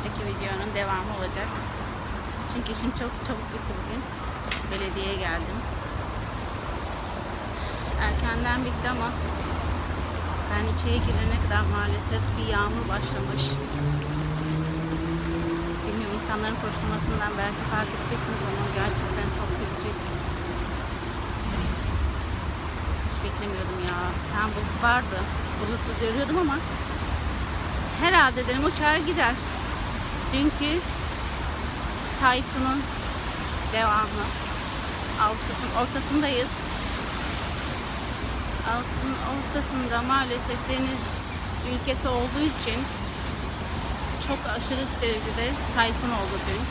önceki videonun devamı olacak. Çünkü işim çok çabuk bitti bugün. Belediyeye geldim. Erkenden bitti ama ben içeri girene kadar maalesef bir yağmur başlamış. Bilmiyorum insanların koşturmasından belki fark edeceksiniz ama gerçekten çok feci. Hiç beklemiyordum ya. Tam bulut vardı. Bulutu görüyordum ama herhalde dedim uçar gider. Dünkü Tayfun'un devamı. Ağustos'un ortasındayız. Ağustos'un ortasında maalesef deniz ülkesi olduğu için çok aşırı derecede tayfun oldu dün.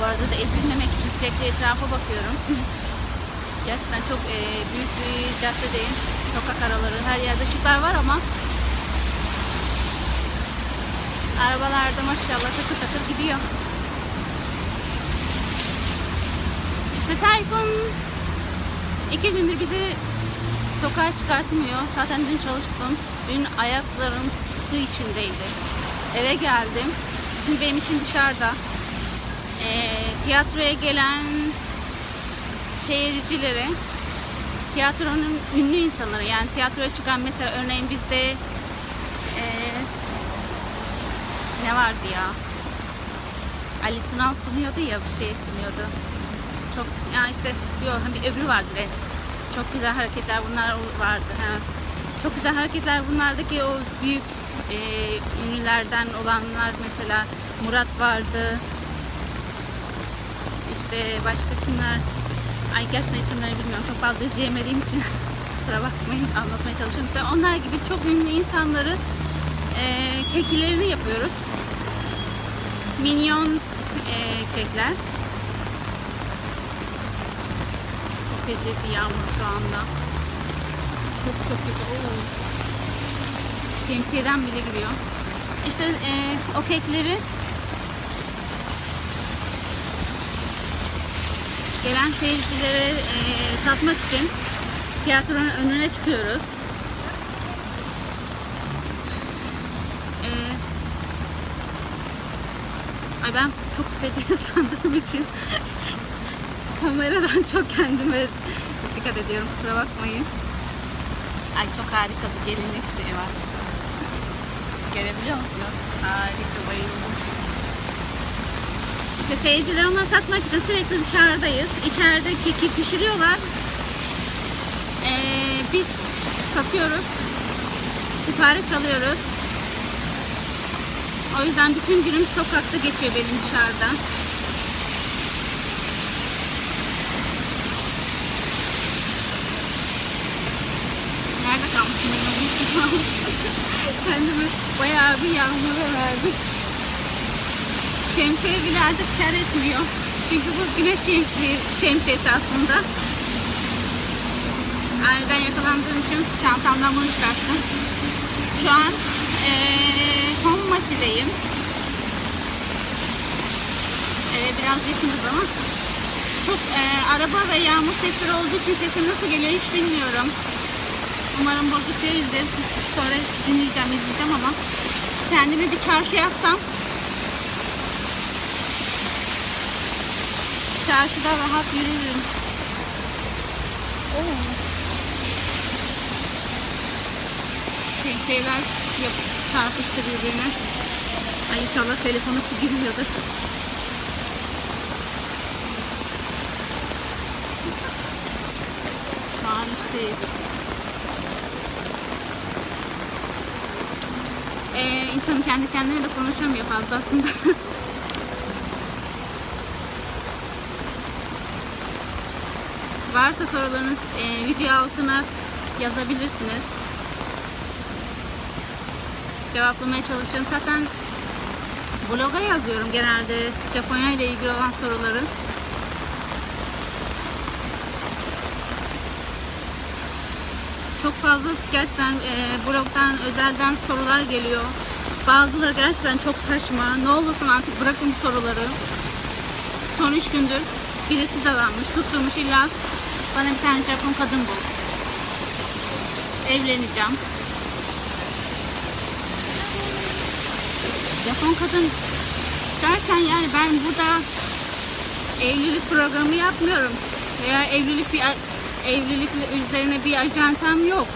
Bu arada da ezilmemek için sürekli etrafa bakıyorum. Gerçekten çok e, büyük bir caddedeyim. Sokak araları, her yerde ışıklar var ama arabalarda maşallah takır takır gidiyor. İşte Tayfun iki gündür bizi sokağa çıkartmıyor. Zaten dün çalıştım. Dün ayaklarım su içindeydi. Eve geldim. Şimdi benim işim dışarıda. Ee, tiyatroya gelen seyircileri tiyatronun ünlü insanları yani tiyatroya çıkan mesela örneğin bizde ee, ne vardı ya? Ali Sunal sunuyordu ya bir şey sunuyordu. Çok yani işte yok bir öbürü vardı de. Çok güzel hareketler bunlar vardı ha. çok güzel hareketler bunlardaki o büyük e, ünlülerden olanlar mesela Murat vardı. İşte başka kimler? Ay gerçekten isimlerini bilmiyorum çok fazla izleyemediğim için kusura bakmayın anlatmaya çalışıyorum. İşte onlar gibi çok ünlü insanları e, keklerini yapıyoruz minyon e, kekler çok feci bir yağmur şu anda çok çok kötü Oo. şemsiyeden bile giriyor işte e, o kekleri gelen seyircilere e, satmak için tiyatronun önüne çıkıyoruz. Ay ben çok feci ıslandığım için kameradan çok kendime dikkat ediyorum kusura bakmayın. Ay çok harika bir gelinlik şeyi var. Görebiliyor musunuz? Harika bayıldım. İşte seyirciler onları satmak için sürekli dışarıdayız. İçeride keki pişiriyorlar. Ee, biz satıyoruz. Sipariş alıyoruz. O yüzden bütün günüm sokakta geçiyor benim dışarıda. Nerede kalmışım ben. Kendimi bayağı bir yağmura verdim şemsiye bile artık kar etmiyor. Çünkü bu güneş şemsiye, şemsiyesi aslında. Aniden yakalandığım için çantamdan bunu çıkarttım. Şu an ee, Honmachi'deyim. Eve biraz yakınız ama çok ee, araba ve yağmur sesleri olduğu için sesim nasıl geliyor hiç bilmiyorum. Umarım bozuk değildir. Sonra dinleyeceğim, izleyeceğim ama kendimi bir çarşı yapsam çarşıda rahat yürürüm. Oo. Şemsiyeler çarpıştı birbirine. Ay inşallah telefonu su girmiyordur. Şu an üstteyiz. Ee, insan kendi kendine de konuşamıyor fazla aslında. Varsa sorularınız e, video altına yazabilirsiniz. Cevaplamaya çalışırım. Zaten bloga yazıyorum genelde Japonya ile ilgili olan soruları. Çok fazla gerçekten e, blogdan, özelden sorular geliyor. Bazıları gerçekten çok saçma. Ne olursun artık bırakın soruları. Son üç gündür birisi dadanmış, tutturmuş illa bana bir tane Japon kadın bul. Evleneceğim. Japon kadın derken yani ben burada evlilik programı yapmıyorum. Veya evlilik bir evlilik üzerine bir ajantam yok.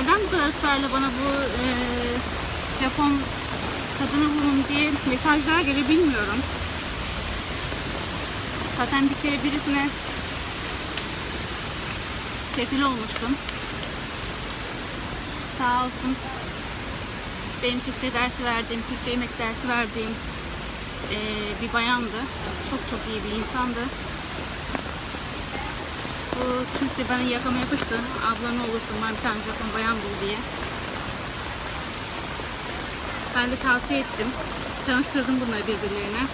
Neden bu kadar ısrarla bana bu e, Japon kadını vurun diye mesajlar geliyor bilmiyorum. Zaten bir kere birisine kefil olmuştum. Sağ olsun benim Türkçe dersi verdiğim, Türkçe yemek dersi verdiğim eee, bir bayandı. Çok çok iyi bir insandı. Bu Türk de bana yakama yapıştı. Abla ne olursun bana bir tane Japon bayan bul diye. Ben de tavsiye ettim. Tanıştırdım bunları birbirlerine.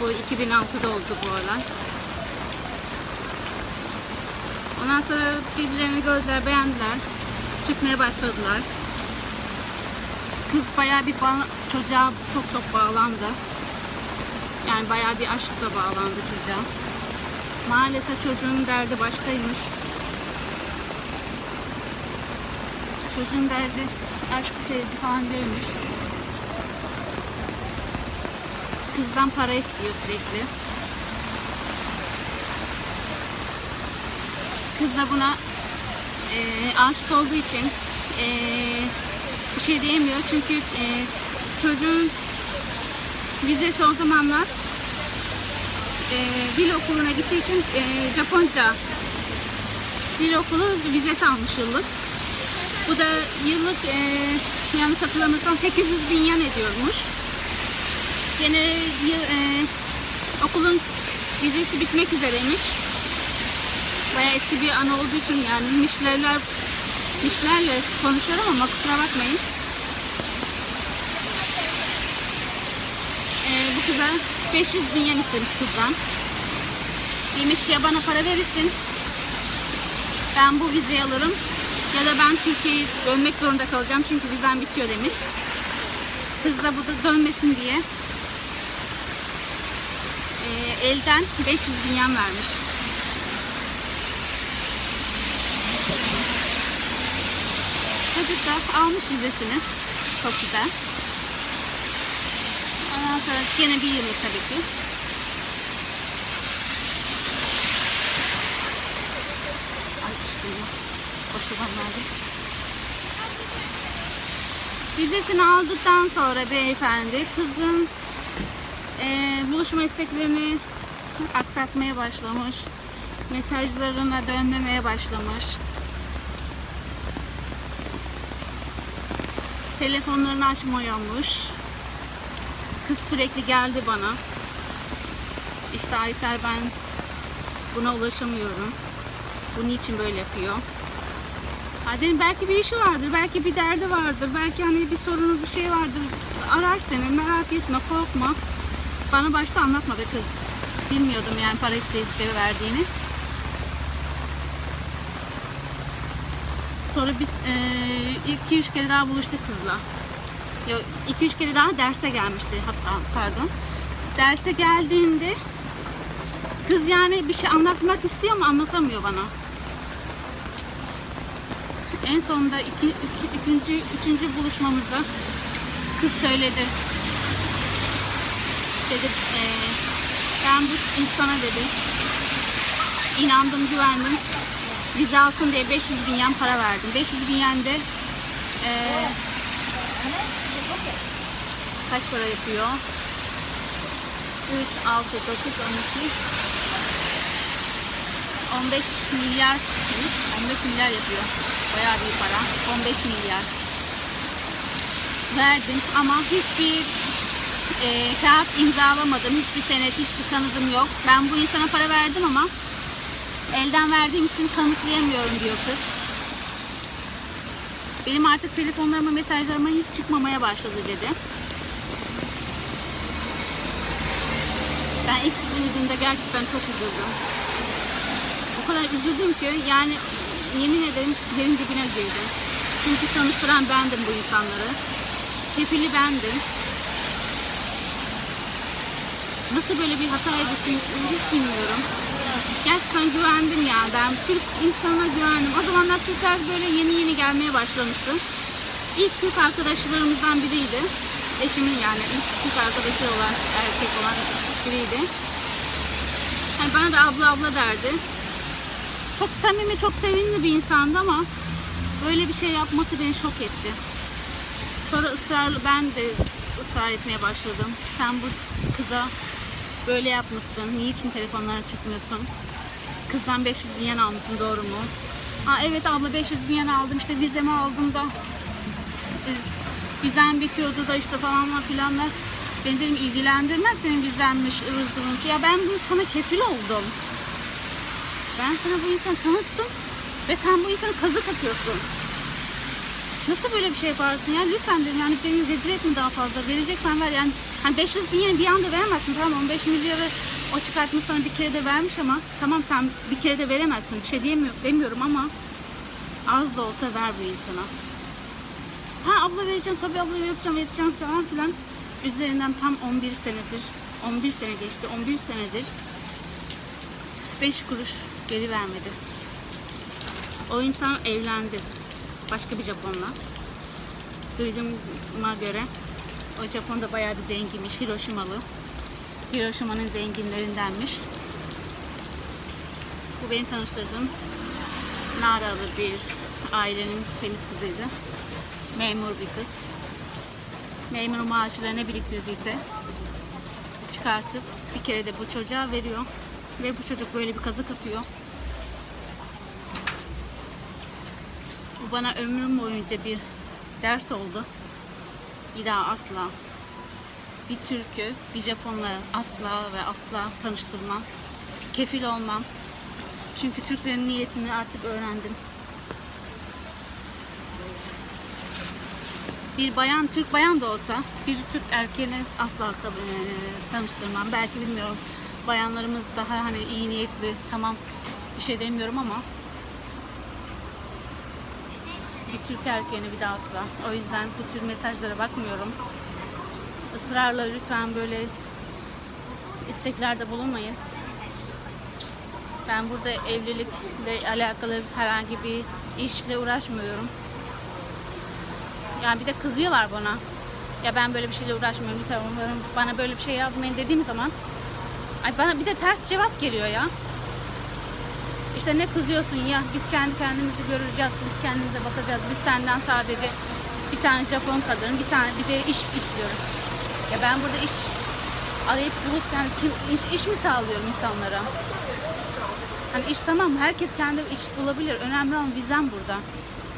Bu 2006'da oldu bu olay. Ondan sonra birbirlerini gördüler, beğendiler. Çıkmaya başladılar. Kız bayağı bir çocuğa çok çok bağlandı. Yani bayağı bir aşkla bağlandı çocuğa. Maalesef çocuğun derdi başkaymış. Çocuğun derdi aşk sevgi falan değilmiş. Kızdan para istiyor sürekli. Kız da buna eee aşık olduğu için eee, bir şey diyemiyor. Çünkü eee, çocuğun vizesi o zamanlar eee dil okuluna gittiği için eee, Japonca dil okulu vizesi almış yıllık. Bu da yıllık eee, yanlış hatırlamıyorsam 800 bin yen ediyormuş. Yine eee, okulun vizesi bitmek üzereymiş. Bayağı eski bir anı olduğu için yani mişlerler mişlerle konuşuyorum ama kusura bakmayın. Ee, bu kıza 500 bin yen istemiş kızdan. Demiş ya bana para verirsin. Ben bu vizeyi alırım. Ya da ben Türkiye'ye dönmek zorunda kalacağım çünkü vizem bitiyor demiş. Kız da bu da dönmesin diye ee, elden 500 bin yen vermiş. Çocuk da almış vizesini. Çok güzel. Ondan sonra gene bir yıllık tabii ki. Ay. Koşudan verdim. Vizesini aldıktan sonra beyefendi kızın eee, buluşma isteklerini aksatmaya başlamış. Mesajlarına dönmemeye başlamış. Telefonlarını açmıyormuş. Kız sürekli geldi bana. İşte Aysel ben buna ulaşamıyorum. Bu niçin böyle yapıyor? Ha dedim belki bir işi vardır, belki bir derdi vardır, belki hani bir sorunu bir şey vardır. Arar seni, merak etme, korkma. Bana başta anlatmadı kız. Bilmiyordum yani para istedikleri verdiğini. Sonra biz 2-3 kere daha buluştuk kızla. 2-3 kere daha derse gelmişti hatta pardon. Derse geldiğinde kız yani bir şey anlatmak istiyor ama anlatamıyor bana. En sonunda iki, iki- ikinci, üçüncü buluşmamızda kız söyledi. Dedi eee, ben bu insana dedi inandım güvendim vize alsın diye 500 bin yen para verdim. 500 bin yen de eee, kaç para yapıyor? 3, 6, 9, 12 15 milyar 15 milyar yapıyor. Bayağı bir para. 15 milyar. Verdim ama hiçbir eee kağıt imzalamadım. Hiçbir senet, hiçbir kanıtım yok. Ben bu insana para verdim ama elden verdiğim için kanıtlayamıyorum diyor kız. Benim artık telefonlarıma, mesajlarıma hiç çıkmamaya başladı dedi. Ben ilk duyduğumda gerçekten çok üzüldüm. O kadar üzüldüm ki yani yemin ederim yerin dibine girdim. Çünkü tanıştıran bendim bu insanları. Kefili bendim. Nasıl böyle bir hata edilsin hiç bilmiyorum. Gerçekten güvendim ya ben Türk insana güvendim. O zamanlar Türkler böyle yeni yeni gelmeye başlamıştı. İlk Türk arkadaşlarımızdan biriydi. Eşimin yani ilk Türk arkadaşı olan erkek olan biriydi. Yani bana da abla abla derdi. Çok samimi, çok sevimli bir insandı ama böyle bir şey yapması beni şok etti. Sonra ısrarlı ben de ısrar etmeye başladım. Sen bu kıza böyle yapmışsın. Niçin telefonlara çıkmıyorsun? Kızdan 500 bin yen almışsın doğru mu? Ha evet abla 500 bin yen aldım işte vizemi aldım da e, vizem bitiyordu da işte falanlar filanlar. Beni dedim ilgilendirmez senin vizenmiş ıvır zıvırmış. Ya ben bunu sana kefil oldum. Ben sana bu insanı tanıttım ve sen bu insana kazık atıyorsun. Nasıl böyle bir şey yaparsın ya? Lütfen dedim yani beni rezil etme daha fazla. Vereceksen ver yani. Hani 500 bin yeni bir anda veremezsin. Tamam 15 milyarı o çıkartmış sana bir kere de vermiş ama tamam sen bir kere de veremezsin. Bir şey diyemiyorum, demiyorum ama az da olsa ver bu insana. Ha abla vereceğim tabii abla vereceğim vereceğim falan filan. Üzerinden tam 11 senedir 11 sene geçti 11 senedir 5 kuruş geri vermedi. O insan evlendi. Başka bir Japonla. Duyduğuma göre o Japon da bayağı bir zenginmiş. Hiroşimalı. Hiroşima'nın zenginlerindenmiş. Bu benim tanıştırdığım Naralı bir ailenin temiz kızıydı. Memur bir kız. Memur maaşıyla ne biriktirdiyse çıkartıp bir kere de bu çocuğa veriyor. Ve bu çocuk böyle bir kazık atıyor. Bu bana ömrüm boyunca bir ders oldu. Bir daha asla bir Türk'ü bir Japonla asla ve asla tanıştırmam. Kefil olmam. Çünkü Türklerin niyetini artık öğrendim. Bir bayan, Türk bayan da olsa bir Türk erkeğine asla tabii, e, tanıştırmam. Belki bilmiyorum. Bayanlarımız daha hani iyi niyetli, tamam bir şey demiyorum ama bir Türk erkeğine bir daha asla. O yüzden bu tür mesajlara bakmıyorum. Israrla lütfen böyle isteklerde bulunmayın. Ben burada evlilikle alakalı herhangi bir işle uğraşmıyorum. Yani bir de kızıyorlar bana. Ya ben böyle bir şeyle uğraşmıyorum. Lütfen umarım bana böyle bir şey yazmayın dediğim zaman ay bana bir de ters cevap geliyor ya. İşte ne kızıyorsun ya biz kendi kendimizi göreceğiz, biz kendimize bakacağız. Biz senden sadece bir tane Japon kadın, bir tane bir de iş istiyoruz. Ya ben burada iş arayıp bulup yani kim iş, iş mi sağlıyorum insanlara? Hani iş tamam herkes kendi iş bulabilir. Önemli olan vizen burada.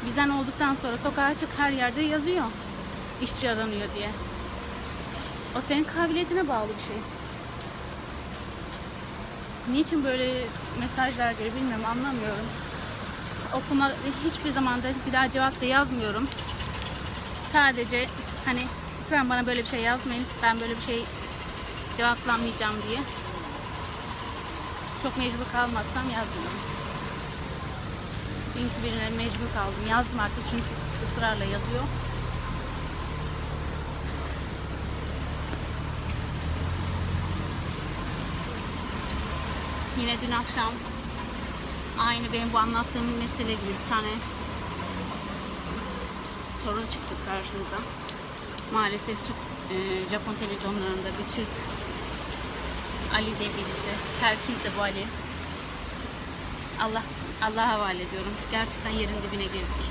Vizen olduktan sonra sokağa çık her yerde yazıyor. İşçi aranıyor diye. O senin kabiliyetine bağlı bir şey. Niçin böyle mesajlar geliyor bilmiyorum anlamıyorum. Okuma hiçbir zaman da bir daha cevap da yazmıyorum. Sadece hani lütfen bana böyle bir şey yazmayın. Ben böyle bir şey cevaplanmayacağım diye. Çok mecbur kalmazsam yazmıyorum. Dünkü birine mecbur kaldım. Yazdım artık çünkü ısrarla yazıyor. Yine dün akşam aynı benim bu anlattığım mesele gibi bir tane sorun çıktı karşımıza. Maalesef Türk, e, Japon televizyonlarında bir Türk Ali diye birisi. Her kimse bu Ali. Allah Allah'a havale ediyorum. Gerçekten yerin dibine girdik.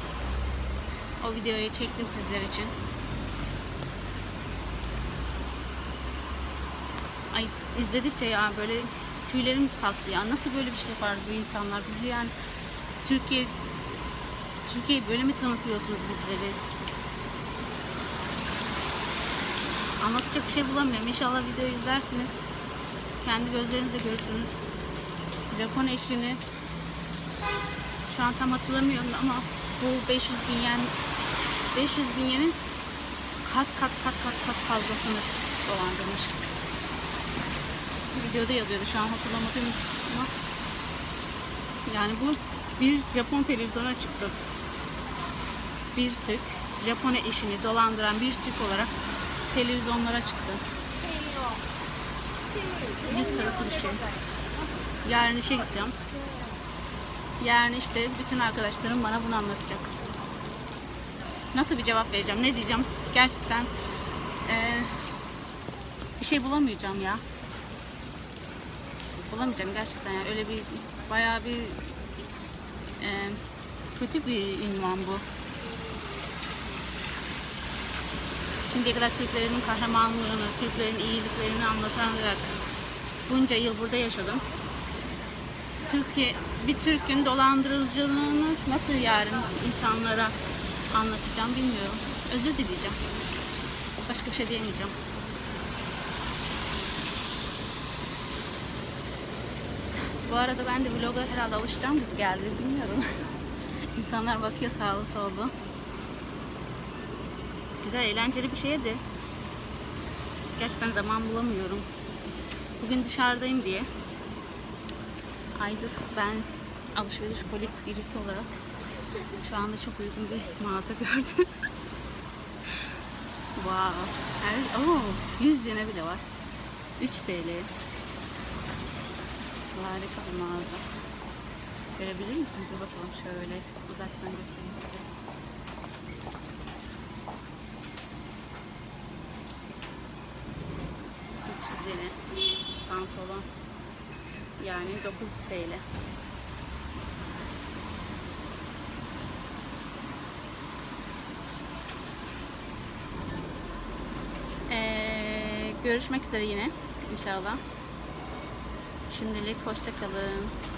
O videoyu çektim sizler için. Ay izledikçe ya böyle tüylerim kalktı ya. Nasıl böyle bir şey yapar bu insanlar? Bizi yani Türkiye Türkiye'yi böyle mi tanıtıyorsunuz bizleri? Anlatacak bir şey bulamıyorum. İnşallah videoyu izlersiniz. Kendi gözlerinizle görürsünüz. Japon eşini şu an tam hatırlamıyorum ama bu 500 bin yen 500 bin yenin kat kat kat kat kat fazlasını dolandırmış. Videoda yazıyordu şu an hatırlamadım ama yani bu bir Japon televizyona çıktı. Bir Türk Japon eşini dolandıran bir Türk olarak televizyonlara çıktı. Yüz karası bir şey. Yarın işe gideceğim. Yarın işte bütün arkadaşlarım bana bunu anlatacak. Nasıl bir cevap vereceğim? Ne diyeceğim? Gerçekten eee, bir şey bulamayacağım ya. Bulamayacağım gerçekten yani öyle bir bayağı bir eee, kötü bir ünvan bu. Şimdiye kadar Türklerimin kahramanlığını, Türklerin iyiliklerini anlatarak bunca yıl burada yaşadım. Türkiye, bir Türk'ün dolandırıcılığını nasıl yarın insanlara anlatacağım bilmiyorum. Özür dileyeceğim. Başka bir şey diyemeyeceğim. Bu arada ben de vloga herhalde alışacağım gibi geldi bilmiyorum. İnsanlar bakıyor sağlı sollu. Güzel eğlenceli bir şeydi. Gerçekten zaman bulamıyorum. Bugün dışarıdayım diye. Aydır ben alışveriş kolik birisi olarak şu anda çok uygun bir mağaza gördüm. wow. Her, oh, 100 yene bile var. 3 TL. Harika bir mağaza. Görebilir misiniz? Bakalım şöyle uzaktan göstereyim size. yene pantolon. Yani 900 TL. Ee, görüşmek üzere yine inşallah. Şimdilik hoşça kalın.